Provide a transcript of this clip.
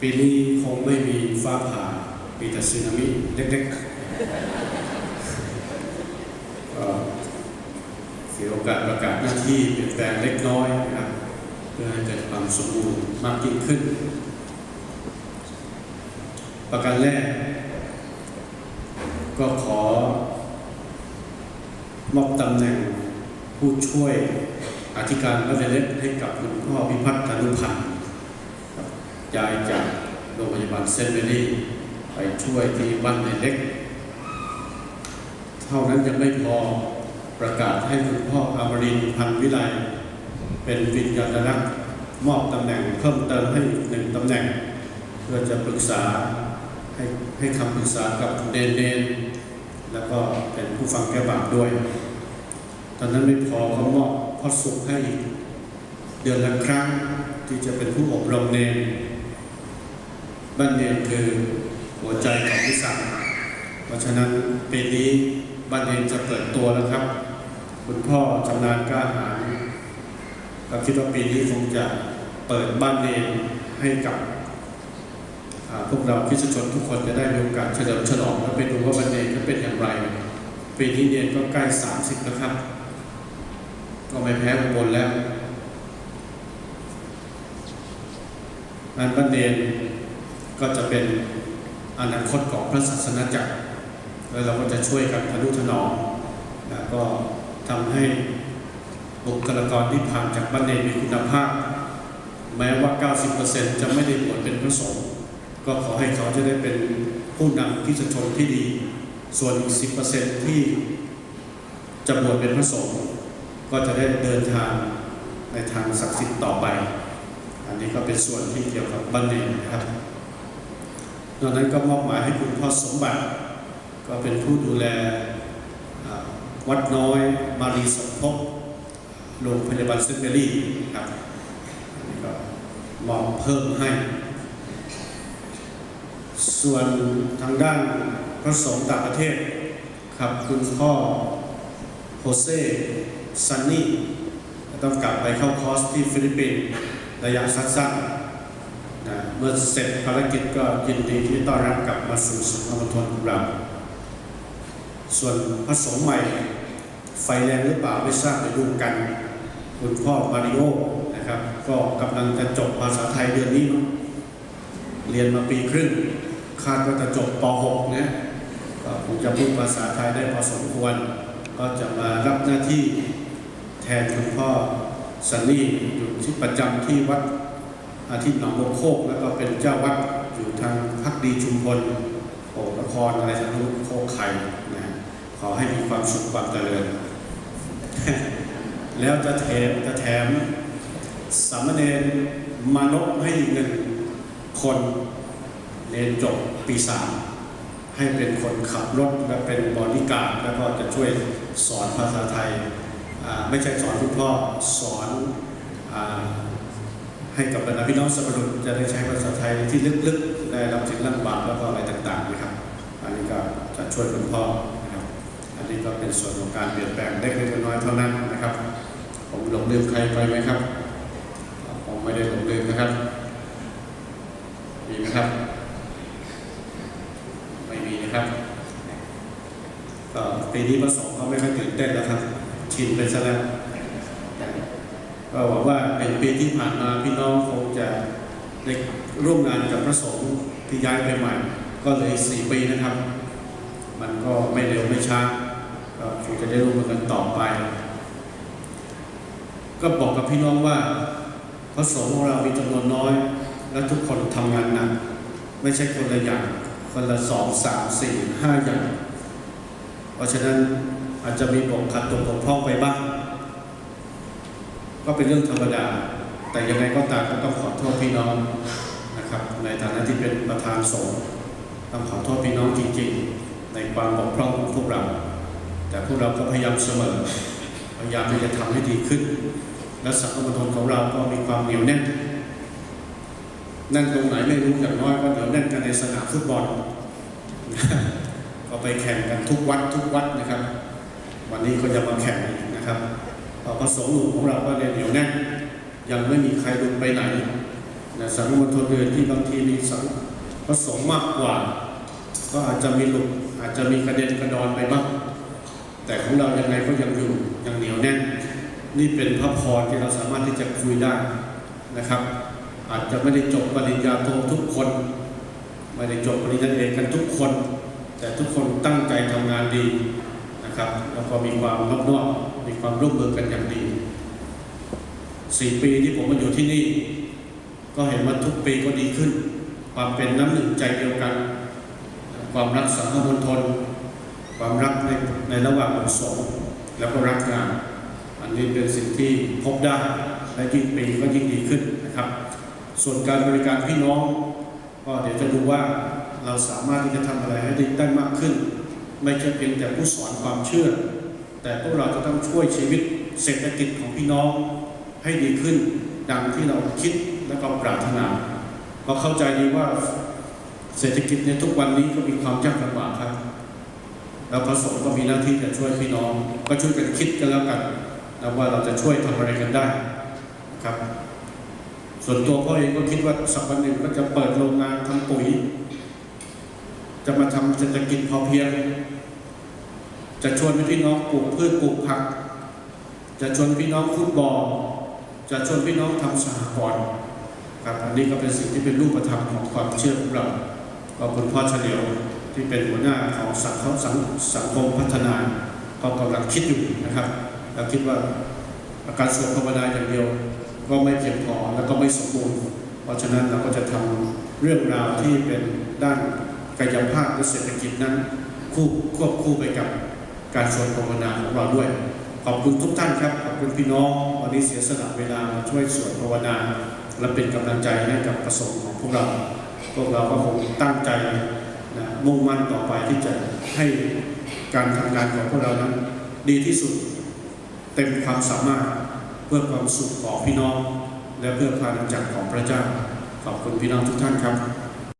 ปีนี้คงไม่มีฟ้าผ่า มีแต่สึนามิเล็กๆก็เสียโอกาสประกาศหน้าที่เปลี่ยนแปลงเล็กน้อยนะครับเพื่อให้เกิดความสมบูรณ์มากยิ่งขึ้น ประการแรก ก็ขอ มอบตำแหน่งผู้ช่วยอธิการบดีเล็กให้กับคุณพ่อพิพัฒน์ธนุพันธ์ ย้ายจากโรงพยาบาลเซนเมรี่ไปช่วยที่บ้านในเล็ก เท่านั้นยังไม่พอประกาศให้คุณพ่ออมรินพันวิไลเป็นวิญญาณรักษ์มอบตำแหน่งเพิ่มเติมให้หนึ่งตำแหน่ง เพื่อจะปรึกษาให้ให้คำปรึกษากับเดนเดนแล้วก็เป็นผู้ฟังแก้บาปด้วย ตอนนั้นไม่พอเขามอบพระสุขให้อีกเดือนละครั้งที่จะเป็นผู้อบรมเนร บ้านเนคือหัวใจของวิสังเพราะฉะนั้นปีนี้บ้านเนจะเปิดตัวแล้วครับ คุณพ่อชำนาญกล้าหาญก็คิดว่าปีนี้คงจะเปิดบ้านเนให้กับพวกเราคริสตชนทุกคนจะได้มีโอกาสเฉลิมฉลองและไปดูว่าวันเนจะเป็นอย่างไร ปีนี้เนก็ใกล้ 30 แล้วครับ ก็ไม่แพ้บลแล้วงานบันเน ก็จะเป็นอนาคตของพระศาสนาจักร แล้วเราก็จะช่วยกันทนุถนอมแล้วก็ทำให้บุคลากรที่ผ่านจากบันเนมีคุณภาพ แม้ว่า 90%จะไม่ได้บวชเป็นพระสงฆ์ก็ขอให้เขาจะได้เป็นผู้นำคริสตชนที่ดี ส่วนอีก 10%ที่จะบวชเป็นพระสงฆ์ก็จะได้เดินทางในทางศักดิ์สิทธิ์ต่อไป อันนี้ก็เป็นส่วนที่เกี่ยวกับบัณฑิตนะครับ นอกนั้นก็มอบหมายให้คุณพ่อสมบัติ ก็เป็นผู้ดูแลวัดน้อยมารีสมภพโรงพยาบาลซนต์เมรี่ครับนนี้ก็มอบเพิ่มให้ ส่วนทางด้านพระสงฆ์ต่างประเทศครับคุณพ่อโฮเซซันนี่ต้องกลับไปเข้าคอร์สที่ฟิลิปปินส์ระยะสั้นๆ เมื่อเสร็จภารกิจก็ยินดีที่ต้อนรับกลับมาสู่สุนทรมณฑลของเรา ส่วนพระสงฆ์ใหม่ ไฟแรงหรือเปล่าไม่ทราบไปดูกัน คุณพ่อมาริโอนะครับ ก็กำลังจะจบภาษาไทยเดือนนี้มั้งเรียนมาปีครึ่ง คาดว่าจะจบป .6 นะก็คงจะพูดภาษาไทยได้พอสมควร ก็จะมารับหน้าที่แทนคุณพ่อสันนี่อยู่ที่ประจำที่วัด อาทิตย์หนองบัวโคกแล้วก็เป็นเจ้าวัดอยู่ทางพักดีชุมพลโอ่งนครอะไรทางนู้นโคกไข่นะขอให้มีความสุขความเจริญ แล้วจะแถมจะแถมสามเณรมานพให้อีกหนึ่งคนเรียนจบปีสามให้เป็นคนขับรถและเป็นบอดี้การแล้วก็จะช่วยสอนภาษาไทย ไม่ใช่สอนคุณพ่อสอน ให้กับบรรดาพี่น้องสัพพรุษจะได้ใช้ภาษาไทยที่ลึกๆ ได้รับถึงลำบากแล้วก็อะไรต่างๆนะครับ อันนี้ก็จะช่วยคุณพ่อนะครับ อันนี้ก็เป็นส่วนของการเปลี่ยนแปลงเล็กๆน้อยๆเท่านั้นนะครับ ผมหลงลืมใครไปไหมครับ ผมไม่ได้หลงลืมนะครับ มีไหมครับ ไม่มีนะครับ ก็ปีนี้ประสงค์ก็ไม่ค่อยตื่นเต้นแล้วครับ ชินไปซะแล้ว ก็หวังว่าเป็นปีที่ผ่านมาพี่น้องคงจะได้ร่วมงานกับพระสงฆ์ที่ย้ายไปใหม่ ก็เลยสี่ปีนะครับ มันก็ไม่เร็วไม่ช้าก็คงจะได้ร่วมกันต่อไป ก็บอกกับพี่น้องว่าพระสงฆ์ของเรามีจำนวนน้อย และทุกคนทำงานหนักไม่ใช่คนละอย่างคนละสองสามสี่ห้าอย่าง เพราะฉะนั้นอาจจะมีบกขัดตกบกพร่องไปบ้าง ก็เป็นเรื่องธรรมดา แต่ยังไงก็ตามก็ต้องขอโทษพี่น้องนะครับ ในฐานะที่เป็นประธานสงฆ์ต้องขอโทษพี่น้องจริงๆ ในความบกพร่องของพวกเรา แต่พวกเราก็พยายามเสมอ พยายามที่จะทำให้ดีขึ้น และสังคมทนของเราก็มีความเหนียวแน่นนั่นตรงไหนไม่รู้อย่างน้อยก็เดี๋ยวแน่นกันในสนามฟุตบอลก็ไปแข่งกันทุกวัดทุกวัดนะครับ วันนี้ก็จะมาแข่งนะครับ พอพระสงฆ์หนุ่ของเราก็เรียนเหนียวแน่นยังไม่มีใครหลุดไปไหนนะสังคมณฑลอื่นที่บางทีมีสังผสมมากกว่า ก็อาจจะมีหลุดอาจจะมีกระเด็นกระดอนไปบ้างแต่ของเรายังไงก็ยังอยู่ยังเหนียวแน่น นี่เป็นพระพรที่เราสามารถที่จะคุยได้นะครับ อาจจะไม่ได้จบปริญญาโททุกคนไม่ได้จบปริญญาเอกกันทุกคน แต่ทุกคนตั้งใจทำงานดีนะครับ แล้วก็มีความรอบนอบ มีความร่วมมือกันอย่างดีสี่ปีที่ผมมาอยู่ที่นี่ ก็เห็นว่าทุกปีก็ดีขึ้น ความเป็นน้ำหนึ่งใจเดียวกัน ความรักสังคมณฑลความรักในในระหว่างองสงแล้วก็รักงาน อันนี้เป็นสิ่งที่พบได้และยิ่งปีก็ยิ่งดีขึ้นนะครับ ส่วนการบริการพี่น้อง ก็เดี๋ยวจะดูว่าเราสามารถที่จะทำอะไรให้ได้มากขึ้น ไม่ใช่เพียงแต่ผู้สอนความเชื่อ แต่พวกเราจะต้องช่วยชีวิตเศรษฐกิจของพี่น้องให้ดีขึ้น ดังที่เราคิดและก็ปรารถนาเพราะเข้าใจดีว่าเศรษฐกิจในทุกวันนี้ก็มีความยากลำบากครับ แล้วพระสงฆ์ก็มีหน้าที่จะช่วยพี่น้อง ก็ช่วยกันคิดกันแล้วกันนะว่าเราจะช่วยทำอะไรกันได้นะครับ ส่วนตัวพ่อเองก็คิดว่าสักวันหนึ่งก็จะเปิดโรงงานทำปุ๋ย จะมาทำเศรษฐกิจพอเพียง จะชวนพี่น้องปลูกพืชปลูกผัก จะชวนพี่น้องฟุตบอล จะชวนพี่น้องทำสหกรณ์ครับอันนี้ก็เป็นสิ่งที่เป็นรูปธรรมของความเชื่อของเราก็คุณพ่อเฉลียวที่เป็นหัวหน้าของสังคมสังสังคมพัฒนาก็กำลังคิดอยู่นะครับเราคิดว่าการสวดภาวนาอย่างเดียว ก็ไม่เพียงพอแล้วก็ไม่สมบูรณ์ เพราะฉะนั้นเราก็จะทำเรื่องราวที่เป็นด้านกายภาพและเศรษฐกิจนั้นคู่ควบคู่ไปกับ การสวดภาวนาของเราด้วย ขอบคุณทุกท่านครับ ขอบคุณพี่น้องวันนี้เสียสละเวลามาช่วยสวดภาวนา และเป็นกำลังใจให้กับประสงค์ของพวกเรา พวกเราก็คงตั้งใจนะมุ่งมั่นต่อไปที่จะให้การทำงานของพวกเรานั้น ดีที่สุดเต็มความสามารถเพื่อความสุขของพี่น้อง และเพื่อพาณจักรของพระเจ้า ขอบคุณพี่น้องทุกท่านครับ